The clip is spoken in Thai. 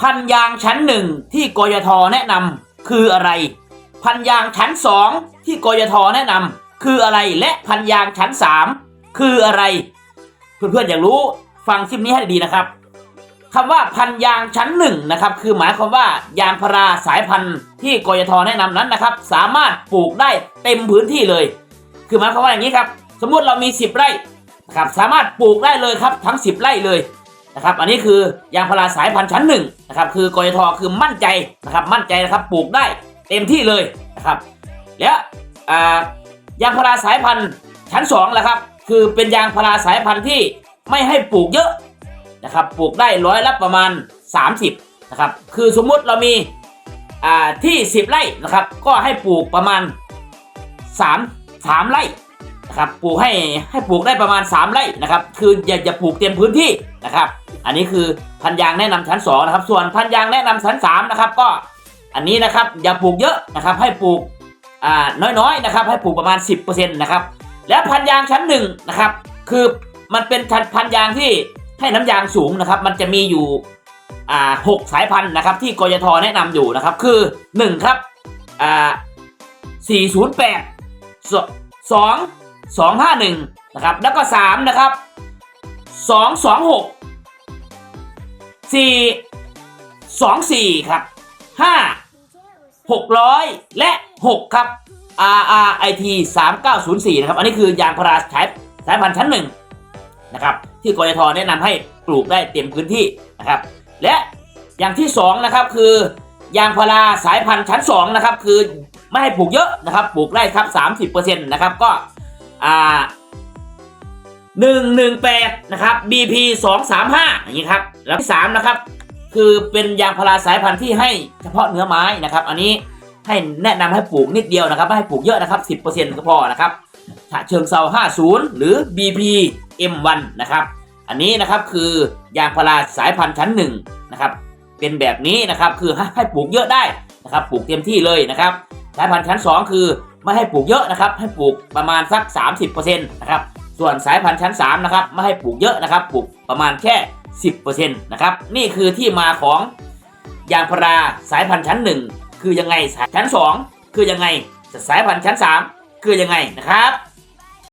พันยางชั้นหนึ่งที่กยทแนะนำคืออะไร พันยางชั้นสองที่กยทแนะนำคืออะไรและพันยางชั้นสามคืออะไร เพื่อนๆอยากรู้ฟังคลิปนี้ให้ดีนะครับคำว่าพันยางชั้นหนึ่งนะครับคือหมายความว่ายางพาราสายพันธุ์ที่กยทแนะนำนั้นนะครับ สามารถปลูกได้เต็มพื้นที่เลย คือหมายความว่าอย่างนี้ครับ สมมุติเรามี 10 ไร่ครับสามารถปลูกได้เลยครับทั้ง 10 ไร่เลย นะครับอันนี้คือยางพาราสายพันธุ์ชั้นหนึ่งนะครับคือกยทคือมั่นใจนะครับมั่นใจนะครับปลูกได้เต็มที่เลยนะครับแล้วยางพาราสายพันธุ์ชั้น2ล่ะครับคือเป็นยางพาราสายพันธุ์ที่ไม่ให้ปลูกเยอะนะครับปลูกได้ร้อยละประมาณ 30นะครับคือสมมุติเรามีที่ 10 ไร่นะครับก็ให้ปลูกประมาณ 3 3ไร่นะครับปลูกให้ให้ปลูกได้ประมาณ 3 ไร่นะครับคืออย่าอย่าปลูกเต็มพื้นที่นะครับ อันนี้คือพันยางแนะนำชั้น2นะครับ ส่วนพันยางแนะนำชั้น3นะครับก็อันนี้นะครับอย่าปลูกเยอะนะครับให้ปลูกอ่าน้อยๆนะครับ ให้ปลูกประมาณ 10%นะครับแล้วพันยางชั้นหนึ่งนะครับคือมันเป็นพันพันยางที่ให้น้ำยางสูงนะครับ มันจะมีอยู่อ่าหกสายพันธุ์นะครับ ที่กยทแนะนำอยู่นะครับ คือ 1 ครับอ่า408สอง251นะครับแล้วก็3นะครับ226 4 24ครับ5 600และ6ครับ RRIT 3904 นะครับ อันนี้คือยางพาราสายสายพันธุ์ชั้นหนึ่งนะครับที่กยทแนะนำให้ปลูกได้เต็มพื้นที่นะครับ และอย่างที่2นะครับคือยางพาราสายพันธุ์ชั้น2นะครับคือไม่ให้ปลูกเยอะนะครับ ปลูกได้ครับ 30%นะครับก็อ่า 118 นะครับ BP 235 อย่างนี้ครับ แล้วที่3นะครับ คือเป็นยางพาราสายพันธุ์ที่ให้เฉพาะเนื้อไม้นะครับ อันนี้ให้แนะนำให้ปลูกนิดเดียวนะครับ ไม่ให้ปลูกเยอะนะครับ 10%ก็พอนะครับฉะเชิงเซา50 หรือ BP M1 นะครับ อันนี้นะครับคือยางพาราสายพันธุ์ชั้นหนึ่งนะครับ เป็นแบบนี้นะครับ คือให้ให้ปลูกเยอะได้นะครับ ปลูกเต็มที่เลยนะครับ สายพันธุ์ชั้น 2 คือไม่ให้ปลูกเยอะนะครับ ให้ปลูกประมาณสัก 30%นะครับ ส่วนสายพันธุ์ชั้น 3 นะครับ ไม่ให้ปลูกเยอะนะครับ ปลูกประมาณแค่ 10%นะครับ นี่คือที่มาของยางพาราสายพันธุ์ชั้น 1 คือยังไง ชั้น 2 คือยังไง สายพันธุ์ชั้น 3 คือยังไงนะครับ